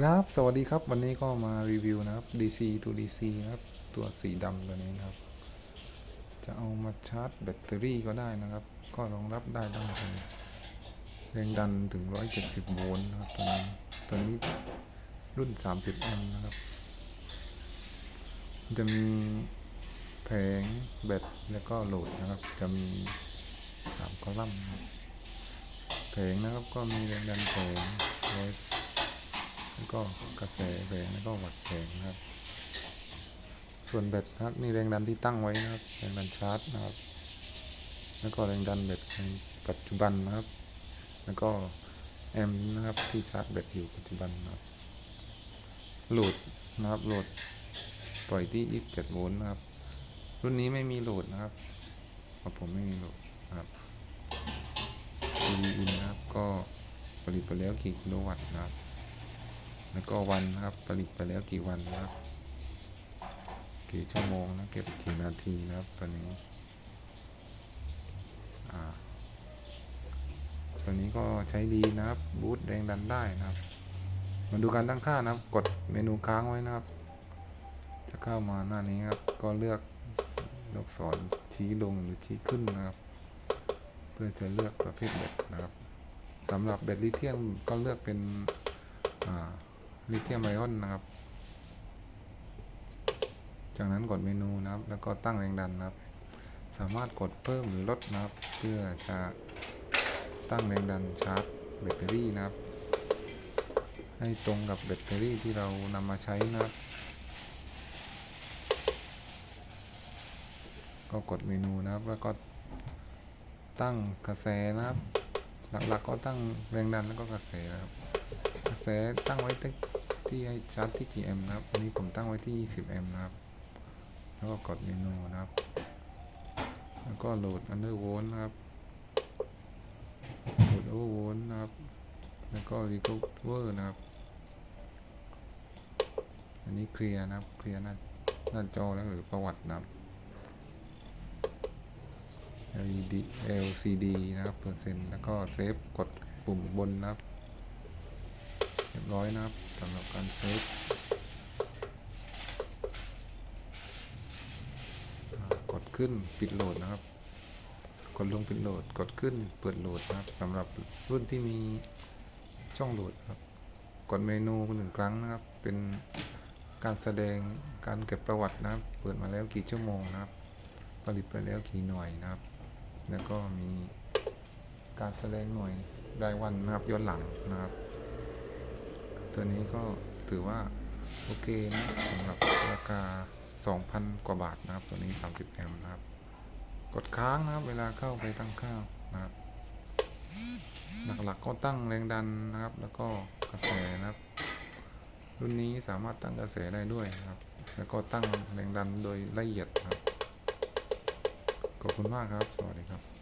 ครับ สวัสดีครับ วันนี้ก็มารีวิวนะครับ DC ตัว DC นะครับ ตัวสีดำตัวนี้นะครับ จะเอามาชาร์จแบตเตอรี่ก็ได้นะครับ ก็รองรับได้ตั้งแต่แรงดันถึง 170 โวลต์นะครับตัวนี้ตัวนี้รุ่น 30 แอมป์นะครับ จะมีแผงแบตแล้วก็โหลดนะครับ จะมีสามคอลัมน์แผงนะครับก็มีแรงดันแผงไว้แล้ว ก็กระแสแรงแล้วก็หวัดแรงนะครับ ส่วนแบตนะครับนี่แรงดันที่ตั้งไว้นะครับ แรงดันชาร์จนะครับ แล้วก็แรงดันแบตในปัจจุบันนะครับ แล้วก็แอมป์นะครับที่ชาร์จแบตอยู่ปัจจุบันนะครับโหลดนะครับโหลดปล่อยที่ 27 โวลต์นะครับ รุ่นนี้ไม่มีโหลดนะครับของผมไม่มีโหลดนะครับ PV in นะครับก็ผลิตไปแล้วกี่กิโลวัตต์นะครับ แล้วก็วันนะครับผลิตไปแล้วกี่วันนะครับ กี่ชั่วโมงนะเก็บกี่นาทีนะครับตัวนี้ตัวนี้ก็ใช้ดีนะครับบูตแรงดันได้นะครับมาดูการตั้งค่านะครับ กดเมนูค้างไว้นะครับ จะเข้ามาหน้านี้ครับ ก็เลือกลูกศรชี้ลงหรือชี้ขึ้นนะครับ เพื่อจะเลือกประเภทแบตนะครับสำหรับแบตลิเธียมก็เลือกเป็นอ่า ลิเธียมไอออนนะครับ จากนั้นกดเมนูนะครับ แล้วก็ตั้งแรงดันนะครับ สามารถกดเพิ่มหรือลดนะครับ เพื่อจะตั้งแรงดันชาร์จแบตเตอรี่นะครับ ให้ตรงกับแบตเตอรี่ที่เรานำมาใช้นะครับ ก็กดเมนูนะครับ แล้วก็ตั้งกระแสนะครับ หลักๆก็ตั้งแรงดันแล้วก็กระแสนะครับ ระแสตั้งไว้ที่ที่ให้ชาร์จที่กี่แอมป์นะครับอันนี้ผมตั้งไว้ที่ 20 แอมป์นะครับ แล้วก็กดเมนูนะครับ แล้วก็โหลด under volt นะครับ โหลด over volt นะครับ แล้วก็ recover นะครับ อันนี้เคลียร์นะครับ เคลียร์หน้าหน้าจอแล้วหรือประวัตินะครับ LED LCD นะครับเปอร์เซ็นต์แล้วก็เซฟกดปุ่มบนนะครับ รียบร้อยนะครับสำหรับการเซฟกดขึ้นปิดโหลดนะครับ กดลงปิดโหลด กดขึ้นเปิดโหลดนะครับสำหรับรุ่นที่มีช่องโหลดครับ กดเมนูหนึ่งครั้งนะครับ เป็นการแสดงการเก็บประวัตินะครับ เปิดมาแล้วกี่ชั่วโมงนะครับ ผลิตไปแล้วกี่หน่วยนะครับ แล้วก็มีการแสดงหน่วยรายวันนะครับย้อนหลังนะครับ ตัวนี้ก็ถือว่าโอเคนะสำหรับราคา 2,000 กว่าบาทนะครับ ตัวนี้ 30 แอมป์นะครับ กดค้างนะครับ เวลาเข้าไปตั้งค่าวนะครับ หลักๆก็ตั้งแรงดันนะครับ แล้วก็กระแสนะครับ รุ่นนี้สามารถตั้งกระแสได้ด้วยนะครับ แล้วก็ตั้งแรงดันโดยละเอียดครับ ขอบคุณมากครับ สวัสดีครับ